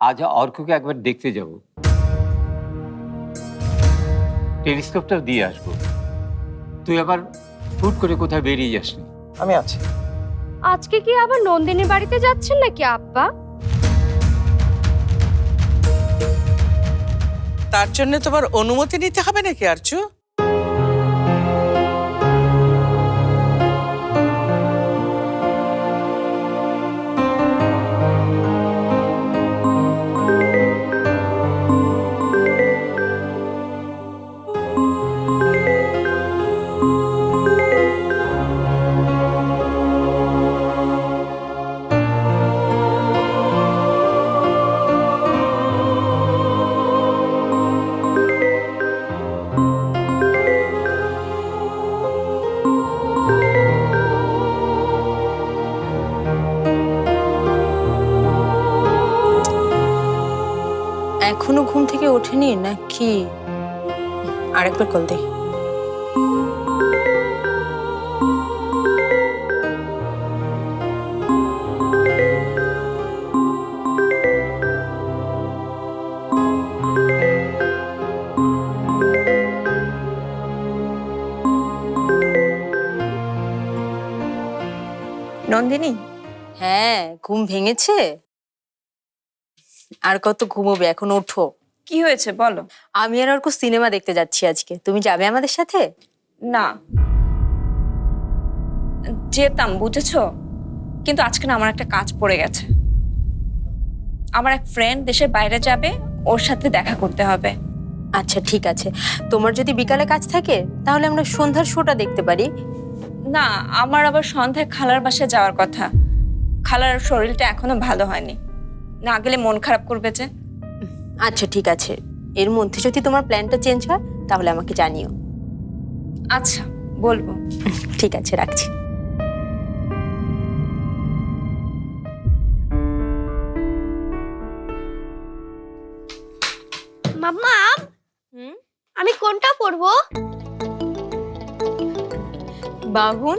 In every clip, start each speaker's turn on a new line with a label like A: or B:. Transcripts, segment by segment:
A: আজ অর্ককে একবার দেখতে যাব। টেলিস্কোপটা দিয়ে আসব। তুই আবার হুট করে কোথায় বেরিয়ে যাসনি
B: আমি আছি।
C: আজকে কি আবার নন্দিনীর বাড়িতে যাচ্ছেন নাকি আব্বা?
D: তার জন্য তোমার অনুমতি নিতে হবে নাকি আরচু?
E: নাকি? আরেকবার কল দে।
F: নন্দিনী?
E: হ্যাঁ ঘুম ভেঙেছে? আর কত ঘুমোবে? এখন ওঠো।
F: কি হয়েছে বলো?
E: আমি আর অর্ক সিনেমা দেখতে যাচ্ছি আজকে। তুমি যাবে আমাদের সাথে?
F: না। যেতাম বুঝেছ? কিন্তু আজকে না আমার একটা কাজ পড়ে গেছে। আমার এক ফ্রেন্ড দেশের বাইরে যাবে ওর সাথে দেখা করতে হবে।
E: আচ্ছা ঠিক আছে। তোমার যদি বিকালে কাজ থাকে তাহলে আমরা সন্ধ্যার শোটা দেখতে পারি।
F: না আমার আবার সন্ধ্যায় খালার বাসায় যাওয়ার কথা। খালার শরীরটা এখনও ভালো হয়নি। না গেলে মন খারাপ করবে যে।
E: আচ্ছা ঠিক আছে। এর মধ্যে যদি তোমার প্ল্যানটা চেঞ্জ হয় তাহলে আমাকে জানিও।
F: আচ্ছা বলব।
E: ঠিক আছে রাখছি।
C: মাম্মা
E: হুম?
C: আমি কোনটা পরবো?
E: বাহুন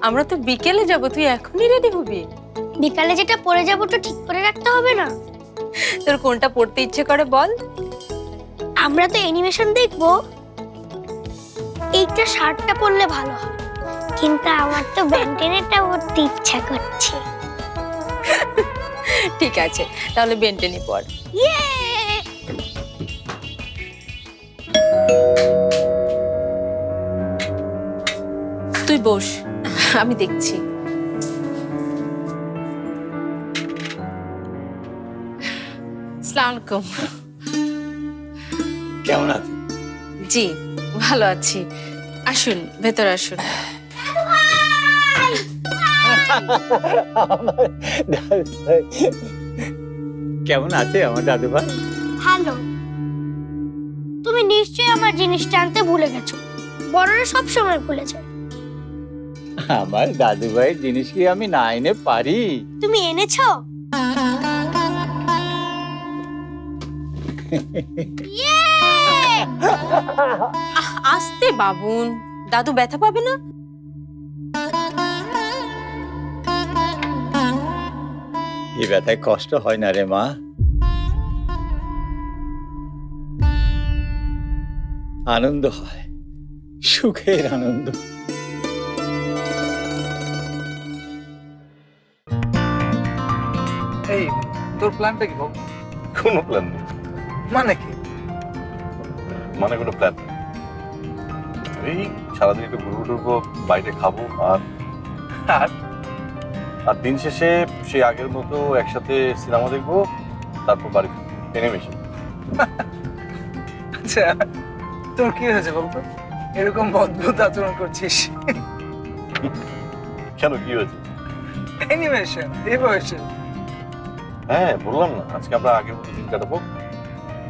E: আমরা তো বিকেলে যাব তুই এখনই রেডি হবি?
C: বিকালে যেটা পরে যাব তো ঠিক করে রাখতে হবে না?
E: তোর কোনটা পড়তে ইচ্ছে করে বল?
C: আমরা তো অ্যানিমেশন দেখব। এইটা শার্টটা পরলে ভালো হয়। কিন্তু আমার তো ব্যান্টেনেরটা পড়তে ইচ্ছা করছে।
E: ঠিক আছে তাহলে বেন্টেনি পর
C: ইয়ে!
E: তুই বস আমি দেখছি। আলাইকুম
A: কেমন
E: জি ভালো আছি। আসুন ভেতর আসুন।
A: কেমন আছে আমার দাদু ভাই?
C: ভালো। তুমি নিশ্চয়ই আমার জিনিসটা আনতে ভুলে গেছো। বড়রা সব সময় ভুলে যায়।
A: আমার দাদু ভাইয়ের জিনিস কি আমি না এনে পারি?
C: তুমি এনেছো?
E: আহ, আস্তে বাবুন। দাদু ব্যথা পাবে না?
A: এ ব্যথায় কষ্ট হয় না রে মা। আনন্দ হয় সুখের আনন্দ।
B: এই তোর প্ল্যানটা কি বল
G: কোনো প্ল্যান নেই
B: মানে কি?
G: মানে কোনো প্ল্যান এই সারাদিন একটু ঘুরবো টুরবো বাইরে খাব আর
B: আর?
G: আর দিন শেষে সেই আগের মতো একসাথে সিনেমা দেখব তারপর বাড়ি এনিমেশন
B: আচ্ছা তোর কি হয়েছে বলতো এরকম অদ্ভুত আচরণ করছিস।
G: কেন কি হয়েছে?
B: অ্যানিমেশন এই বয়সে।
G: হ্যাঁ বললাম না আজকে আমরা আগের মতো দিন কাটাবো।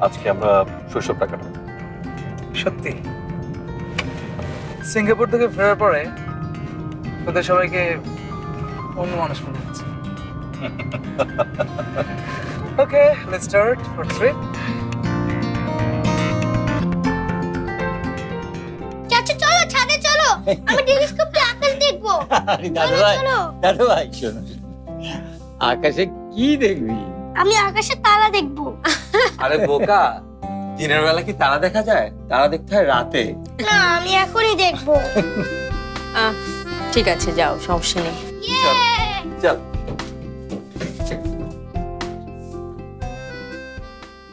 G: আজকে আমরা শৈশবটা কাটাবো।
B: সত্যি। সিঙ্গাপুর থেকে ফেরার পরে তোদের সবাইকে অন্য মানুষ মনে হচ্ছে। Okay let's start for trip
C: চাচা চলো ছাদে চলো। আমি টেলিস্কোপে আকাশ দেখব।
A: আরে দাদু ভাই দাদু ভাই শোনো। আকাশে কি দেখবি?
C: আমি আকাশে তারা দেখব।
A: আরে বোকা দিনের বেলা কি তারা দেখা যায়? তারা দেখতে হয় রাতে।
C: না আমি এখনই দেখব।
E: আহ, ঠিক আছে যাও সমস্যা নেই।
A: চল।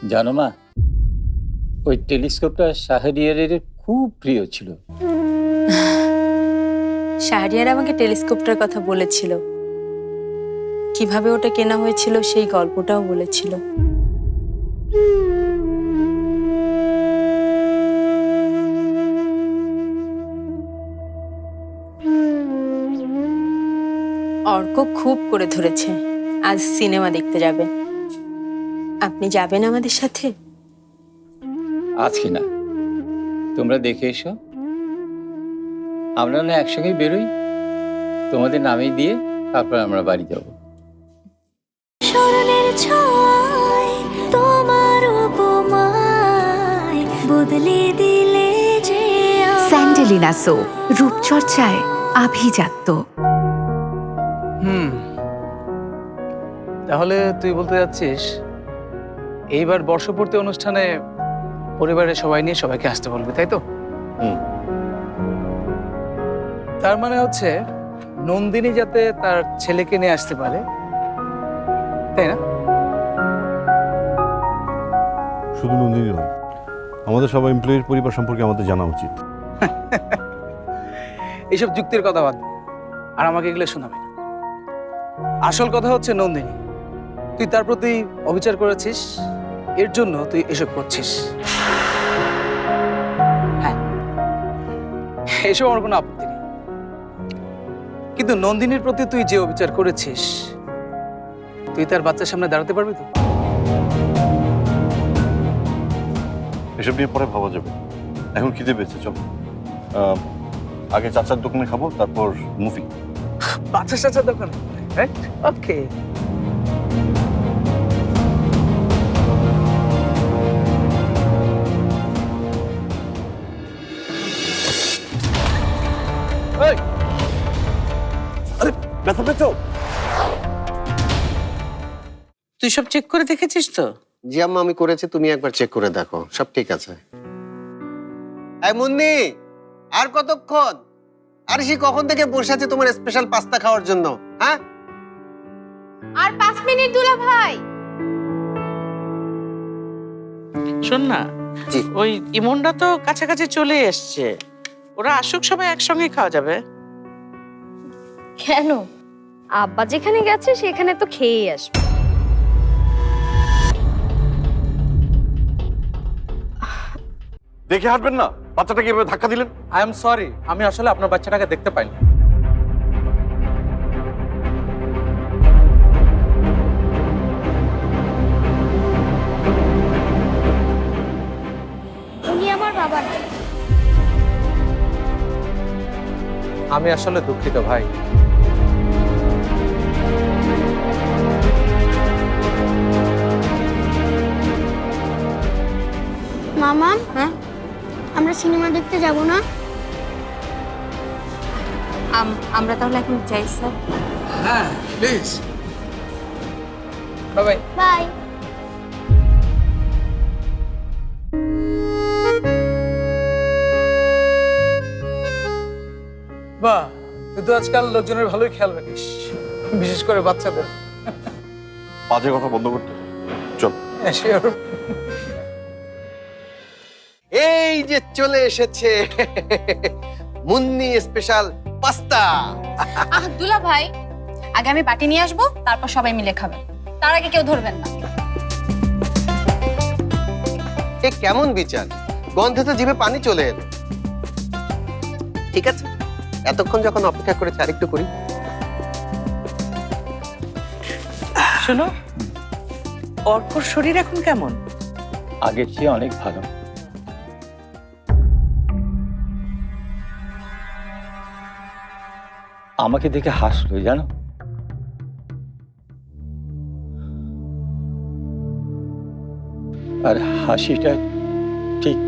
A: জানো মা ওই টেলিস্কোপটা শাহরিয়ারের খুব প্রিয় ছিল।
E: শাহরিয়ার আমাকে টেলিস্কোপটার কথা বলেছিল। কীভাবে ওটা কেনা হয়েছিল সেই গল্পটাও বলেছিল। অর্ক খুব করে ধরেছে, আজ সিনেমা দেখতে যাবে। আপনি যাবেন আমাদের সাথে?
A: আজকে না? তোমরা দেখে এসো। আমরা না একসঙ্গেই বেরোই। তোমাদের নামেই দিয়ে তারপর আমরা বাড়ি যাব।
C: স্মরণের তোমার উপমায় বদলে দিলে যে
H: স্যান্ডেলিনা সো রূপচর্চায় আভিজাত্য।
B: হুম। তাহলে তুই বলতে যাচ্ছিস এইবার বর্ষপূর্তি অনুষ্ঠানে পরিবারের সবাই নিয়ে সবাইকে আসতে বলবি তাই তো?
G: হুম।
B: তার মানে হচ্ছে নন্দিনী যাতে তার ছেলেকে নিয়ে আসতে পারে তাই না?
G: শুধু নন্দিনী নয় আমাদের সবাই এমপ্লয়ির পরিবার সম্পর্কে আমাদের জানা উচিত।
B: এইসব যুক্তির কথা বাদ আর আমাকে এগুলো শোনাবে না। আসল কথা হচ্ছে, নন্দিনী, তুই তার প্রতি অবিচার করেছিস, এর জন্য তুই এসব করছিস। হ্যাঁ এসব আমার কোনো আপত্তি নেই। কিন্তু নন্দিনীর প্রতি তুই যে অবিচার করেছিস, তুই তার বাচ্চার সামনে দাঁড়াতে পারবি তো?
G: এসব নিয়ে পরে ভাবা যাবে। এখন খিদে পেয়েছে চল। আগে চাচার দোকানে খাব তারপর মুভি
B: বাচ্চা চাচার দোকান? Right okay.
G: আরে ব্যথা পেয়েছ?
D: তুই সব চেক করে দেখেছিস তো?
I: জি আম্মা আমি করেছি তুমি একবার চেক করে দেখো সব ঠিক আছে। মুন্নি আর কতক্ষণ? আর সে কখন থেকে বসে আছে তোমার স্পেশাল পাস্তা খাওয়ার জন্য হ্যাঁ?
F: আর পাঁচ মিনিট দুলা ভাই।
D: শোন না
I: জি।
D: ওই ইমনটা তো কাছাকাছি চলে এসছে। ওরা আসুক সবাই একসঙ্গে খাওয়া যাবে।
F: কেন? আব্বা যেখানে গেছে সেখানে তো খেয়েই আসবে।
G: দেখে হাঁটবেন না? বাচ্চাটাকে এভাবে ধাক্কা দিলেন?
B: আই এম সরি আমি আসলে আপনার বাচ্চাটাকে দেখতে পাইনি।
C: উনি আমার বাবা না।
B: আমি আসলে দুঃখিত ভাই।
C: সিনেমা দেখতে যাব না?
E: আম- আমরা তাহলে এখন যাই স্যার।
B: হ্যাঁ প্লিজ বাই বাই। বাহ তুই তো আজকাল লোকজনের ভালোই খেয়াল রাখিস বিশেষ করে বাচ্চাদের।
G: বাজে কথা বন্ধ করতে। চল।
B: হ্যাঁ, sure.
I: এই যে চলে এসেছে মুন্নি স্পেশাল পাস্তা।
F: আহ দুলা ভাই আগে আমি বাটি নিয়ে আসব তারপর সবাই মিলে খাবেন তার আগে কেউ ধরবেন না।
I: এ কেমন বিচার? গন্ধে তো জিভে পানি চলে এলো। ঠিক আছে এতক্ষণ যখন অপেক্ষা করেছে আরেকটু করি।
D: শোনো অর্কর শরীর এখন কেমন?
A: আগের চেয়ে অনেক ভালো। আমাকে দেখে হাসলো জানো? আর হাসিটা ঠিক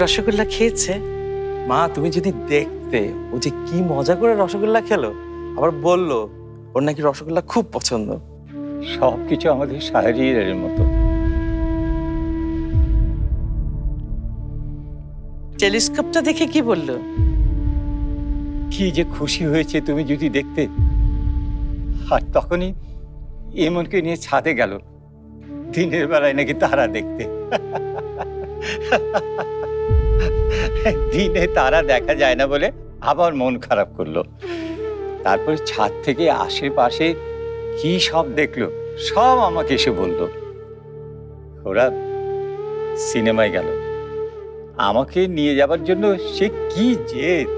D: রসগোল্লা খেয়েছে? মা তুমি যদি দেখতে ও যে কি মজা করে রসগোল্লা খেলো আবার বলল ওর নাকি রসগোল্লা খুব পছন্দ।
A: সব কিছু আমাদের শাহরিয়ারের মতো।
D: টেলিস্কোপটা দেখে কি বলল?
A: কি যে খুশি হয়েছে তুমি যদি দেখতে। আর তখনই এমনকে নিয়ে ছাদে গেল। দিনের বেলায় নাকি তারা দেখতে। দিনে তারা দেখা যায় না বলে আবার মন খারাপ করল। তারপর ছাদ থেকে আশেপাশে কি সব দেখল, সব আমাকে এসে বলল। ওরা সিনেমায় গেল। আমাকে নিয়ে যাবার জন্য সে কি জেদ?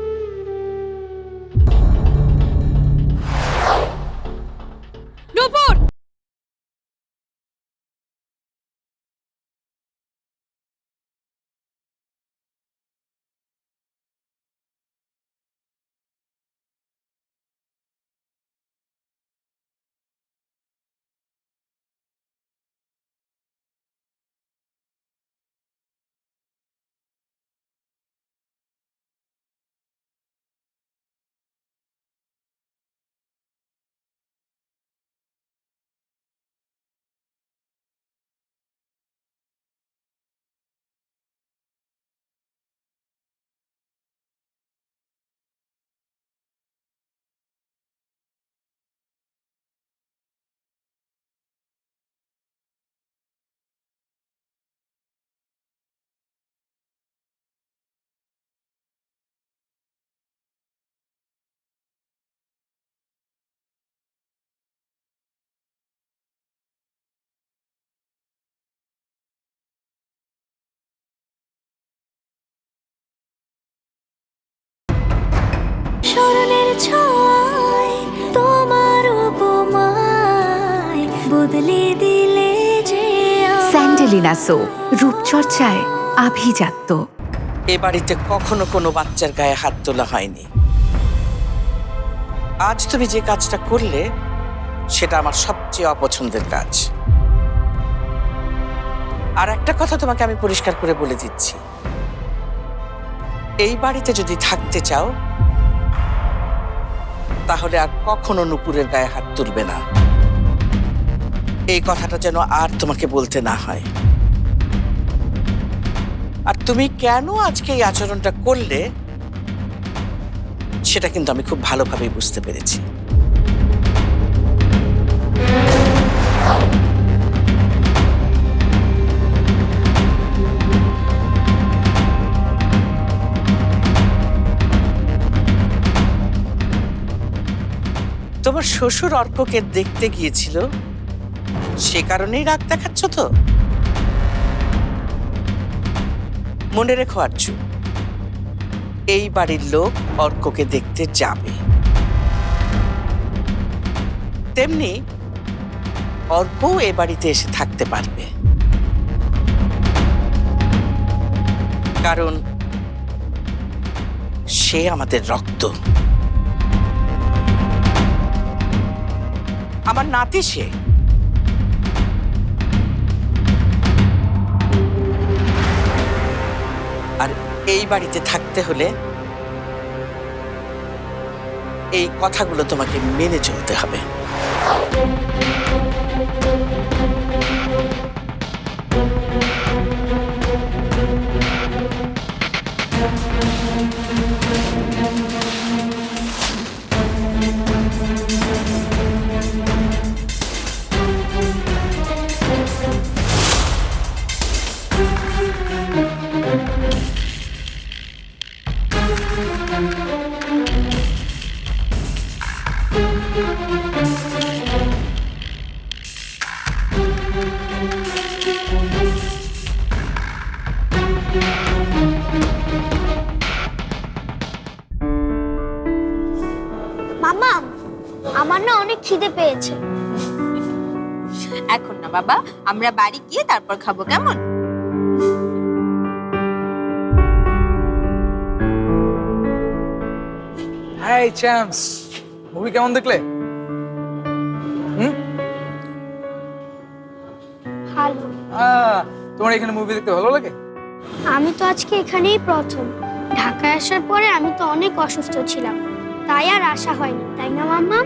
C: ছয় তোমার উপমায় বদলে দিলে যে আমায়।
H: স্যান্ডেলিনা সো রূপচর্চায় আভিজাত্য।
D: এ বাড়িতে কখনো কোনো বাচ্চার গায়ে হাত তোলা হয়নি। আজ তুমি যে কাজটা করলে সেটা আমার সবচেয়ে অপছন্দের কাজ। আর একটা কথা তোমাকে আমি পরিষ্কার করে বলে দিচ্ছি। এই বাড়িতে যদি থাকতে চাও তাহলে আর কখনো নুপুরের গায়ে হাত তুলবে না। এই কথাটা যেন আর তোমাকে বলতে না হয়। আর তুমি কেন আজকে এই আচরণটা করলে, সেটা কিন্তু আমি খুব ভালোভাবেই বুঝতে পেরেছি। তোমার শ্বশুর অর্ককে দেখতে গিয়েছিল? সে কারণেই রাগ দেখাচ্ছ তো? মনে রেখো আরজু এই বাড়ির লোক অর্ককে দেখতে যাবে। তেমনি অর্কও এ বাড়িতে এসে থাকতে পারবে। কারণ সে আমাদের রক্ত। আমার নাতি সে। আর এই বাড়িতে থাকতে হলে এই কথাগুলো তোমাকে মেনে চলতে হবে।
C: মামা খিদে পেয়েছে।
F: এখন না বাবা আমরা বাড়ি গিয়ে তারপর খাব কেমন?
B: হাই চ্যাম্পস মুভি কেমন দেখলে? হুম?
C: ভালো।
B: আহ, তোমার এখানে মুভি দেখতে ভালো লাগে?
C: আমি তো আজকে এখানেই প্রথম। ঢাকায় আসার পরে আমি তো অনেক অসুস্থ ছিলাম। তাই আর আশা হয়নি তাই না মাম্মা?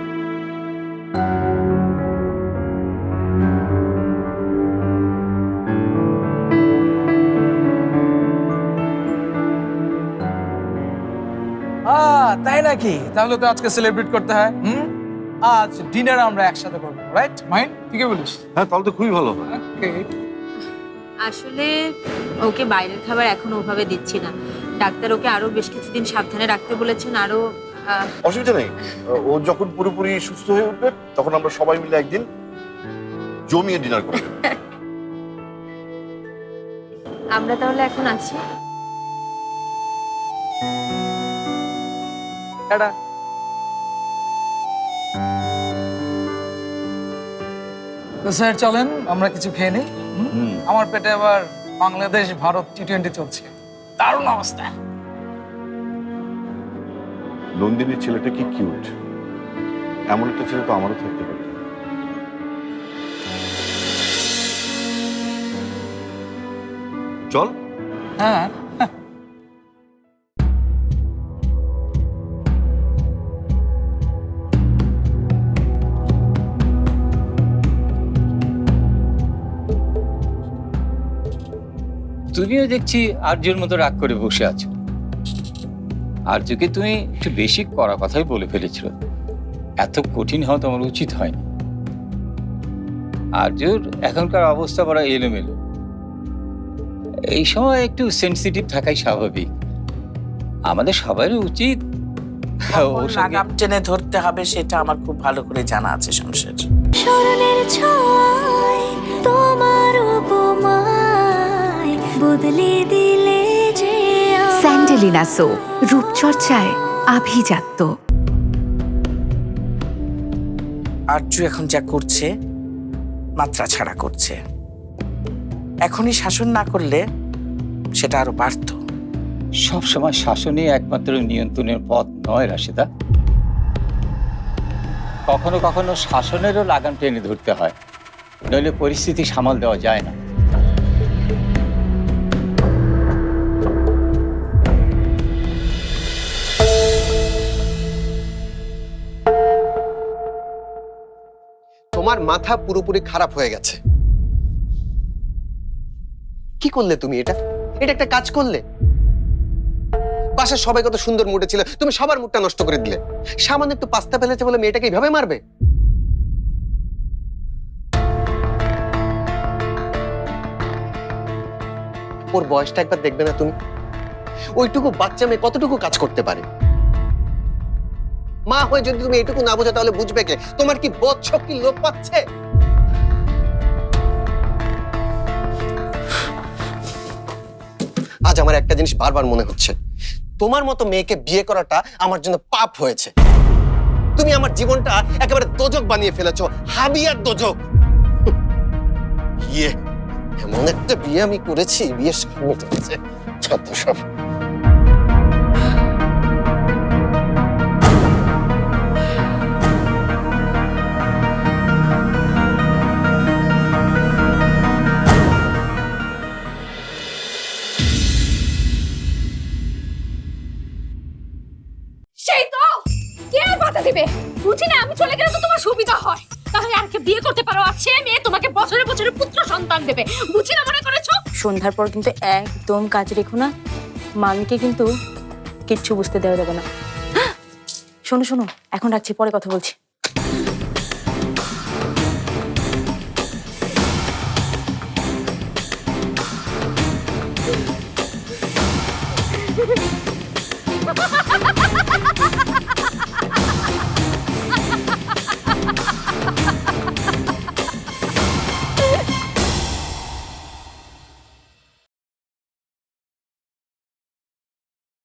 B: তাই নাকি? তাহলে তো আজকে সেলিব্রেট করতে হয় হুম? আজ ডিনার আমরা একসাথে করব রাইট মাইন্ড ঠিকই বলিস?
G: হ্যাঁ তাহলে তো খুবই ভালো হয়
E: আসলে ওকে বাইরের খাবার এখন ওভাবে দিচ্ছি না। ডাক্তার ওকে আরও বেশ কিছুদিন সাবধানে রাখতে বলেছেন আরও আহ,
G: অসুবিধা নেই। ও যখন পুরোপুরি সুস্থ হয়ে উঠবে তখন আমরা সবাই মিলে একদিন জমিয়ে ডিনার করব
E: আমরা তাহলে এখন আসি।
B: টাটা। তো স্যার চলেন আমরা কিছু খেয়ে নিই। আমার পেটে আবার বাংলাদেশ ভারত টি টোয়েন্টি চলছে। দারুণ অবস্থা।
G: নন্দিনীর ছেলেটা কি কিউট এমন একটা ছেলে তো আমারও থাকতে পারে। চল।
B: হ্যাঁ।
A: তুমিও দেখছি আর্যর মতো রাগ করে বসে আছো। আর্যকে তুমি একটু বেশি করা কথাই বলে ফেলেছিল। এত কঠিন হওয়া তোমার উচিত হয়নি। আর্যর এখনকার অবস্থা বড় এলোমেলো। এই সময় একটু সেন্সিটিভ থাকাই স্বাভাবিক। আমাদের সবারই উচিত
D: টেনে ধরতে হবে সেটা আমার খুব ভালো করে জানা আছে শমশের।
C: স্মরণের ছয় তোমার উপমায় বদলে দিলে যে
H: স্যান্ডেলিনা সো রূপচর্চায় আভিজাত্য।
D: আর্য এখন যা করছে মাত্রা ছাড়া করছে। এখনই শাসন না করলে সেটা আরও বাড়ত।
A: সব সময় শাসনই একমাত্র নিয়ন্ত্রণের পথ নয় রাশিদা। কখনো কখনো শাসনেরও লাগাম টেনে ধরতে হয়। নইলে পরিস্থিতি সামাল দেওয়া যায় না।
I: মাথা পুরোপুরি খারাপ হয়ে গেছে। কি করলে তুমি এটা? এটা একটা কাজ করলে। বাসার সবাই কত সুন্দর মুডে ছিল। তুমি সবার মুডটা নষ্ট করে দিলে। সামান্য একটু পাস্তা ফেলেছে বলে মেয়েটাকে এইভাবে মারবে? ওর বয়সটা একবার দেখবে না তুমি। ওইটুকু বাচ্চা মেয়ে কতটুকু কাজ করতে পারে? মা হয়ে যদি তুমি এটুকু না বোঝো, তাহলে বুঝবে কে? তোমার কি বোধ শক্তি লোপ পাচ্ছে? আজ আমার একটা জিনিস বারবার মনে হচ্ছে। তোমার মতো মেয়েকে বিয়ে করাটা আমার জন্য পাপ হয়েছে। তুমি আমার জীবনটা একেবারে দোজক বানিয়ে ফেলেছো, হাবিয়ার দোজক। বিয়ে এমন একটা বিয়ে আমি করেছি বিয়ের সামনে গেছে যত সব।
F: সন্তান দেবে। বুঝি না মনে করেছ?
E: সন্ধ্যার পর কিন্তু একদম কাজ রেখো না। মামিকে কিন্তু কিচ্ছু বুঝতে দেওয়া যাবে না। শোনো শোনো, এখন রাখছি, পরে কথা বলছি।